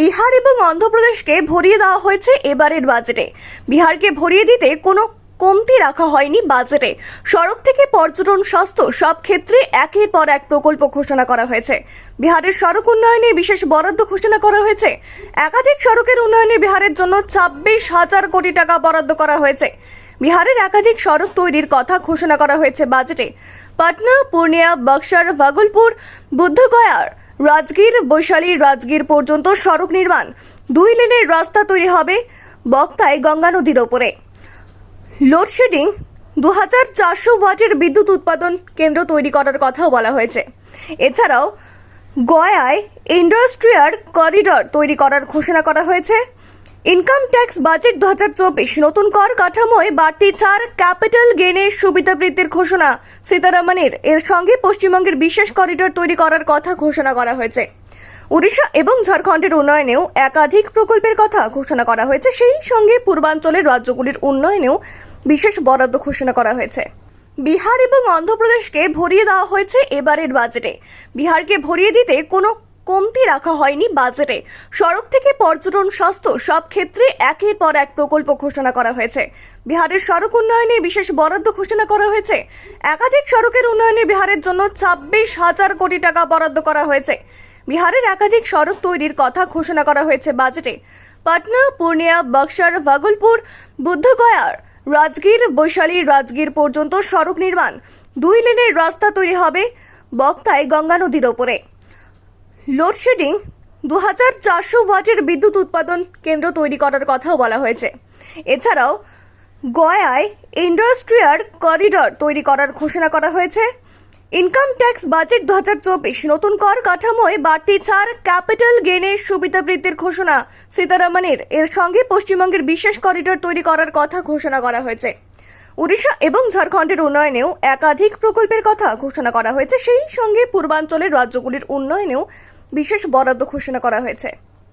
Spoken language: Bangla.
বিহার এবং অন্ধ্রপ্রদেশকে ভরিয়ে দেওয়া হয়েছে এবারের বাজেটে বিহারকে ভরিয়ে দিতে কোনো কমতি রাখা হয়নি বাজেটে সড়ক থেকে পর্যটন, স্বাস্থ্য সব ক্ষেত্রে একের পর এক প্রকল্প ঘোষণা করা হয়েছে। বিহারের সড়ক উন্নয়নে বিশেষ বরাদ্দ ঘোষণা করা হয়েছে। একাধিক সড়কের উন্নয়নে বিহারের জন্য ছাব্বিশ হাজার কোটি টাকা বরাদ্দ করা হয়েছে। বিহারের একাধিক সড়ক তৈরির কথা ঘোষণা করা হয়েছে বাজেটে পাটনা, পূর্ণিয়া, বক্সার, ভাগলপুর, বুদ্ধগয়ার রাজগীর, বৈশালী রাজগীর পর্যন্ত সড়ক নির্মাণ। দুই লেনের রাস্তা তৈরি হবে বক্তায় গঙ্গা নদীর ওপরে। লোডশেডিং দু হাজার চারশো ওয়াটের বিদ্যুৎ উৎপাদন কেন্দ্র তৈরি করার কথাও বলা হয়েছে। এছাড়াও গয়ায় ইন্ডাস্ট্রিয়াল করিডর তৈরি করার ঘোষণা করা হয়েছে। ইনকাম ট্যাক্স বাজেট দু হাজার চব্বিশ। নতুন কর কাঠামোয় বাড়তি ছাড় ক্যাপিটাল গেনের সুবিধা বৃদ্ধির ঘোষণা, সীতারামনের। এর সঙ্গে পশ্চিমবঙ্গের বিশেষ করিডর তৈরি করার কথা ঘোষণা করা হয়েছে। উড়িষ্যা এবং ঝাড়খণ্ডের উন্নয়নেও একাধিক প্রকল্পের কথা ঘোষণা করা হয়েছে। সেই সঙ্গে পূর্বাঞ্চলের রাজ্যগুলির উন্নয়নেও বিশেষ বরাদ্দ ঘোষণা করা হয়েছে। বিহার এবং অন্ধ্রপ্রদেশকে ভরিয়ে দেওয়া হয়েছে এবারের বাজেটে বিহারকে ভরিয়ে দিতে কোনো কমতি রাখা হয়নি বাজেটে। সড়ক থেকে পর্যটন, স্বাস্থ্য সব ক্ষেত্রে একের পর এক প্রকল্প ঘোষণা করা হয়েছে। বিহারের সড়ক উন্নয়নে বিশেষ বরাদ্দ ঘোষণা করা হয়েছে। একাধিক সড়কের উন্নয়নে বিহারের জন্য ছাব্বিশ হাজার কোটি টাকা বরাদ্দ করা হয়েছে। বিহারের একাধিক সড়ক তৈরির কথা ঘোষণা করা হয়েছে বাজেটে। পাটনা, পূর্ণিয়া, বক্সার, ভাগলপুর, বুদ্ধগয়ার, রাজগীর, বৈশালী, রাজগীর পর্যন্ত সড়ক নির্মাণ। দুই লেনের রাস্তা তৈরি হবে বক্তায় গঙ্গা নদীর ওপরে। লোডশেডিং দু হাজার চারশো ওয়াটের বিদ্যুৎ উৎপাদন কেন্দ্র তৈরি করার কথাও বলা হয়েছে। এছাড়াও, গয়ায় ইন্ডাস্ট্রিয়াল করিডর তৈরি করার ঘোষণা করা হয়েছে। ইনকাম ট্যাক্স বাজেট দু হাজার চব্বিশ, নতুন কর কাঠামোয় বাড়তি ছাড়, ক্যাপিটাল গেনের সুবিধা বৃদ্ধির ঘোষণা সীতারামনের। এর সঙ্গে পশ্চিমবঙ্গের বিশেষ করিডর তৈরি করার কথা ঘোষণা করা হয়েছে। উড়িষ্যা এবং ঝাড়খণ্ডের উন্নয়নেও একাধিক প্রকল্পের কথা ঘোষণা করা হয়েছে। সেই সঙ্গে পূর্বাঞ্চলের রাজ্যগুলির উন্নয়নেও বিশেষ বরাদ্দ ঘোষণা করা হয়েছে।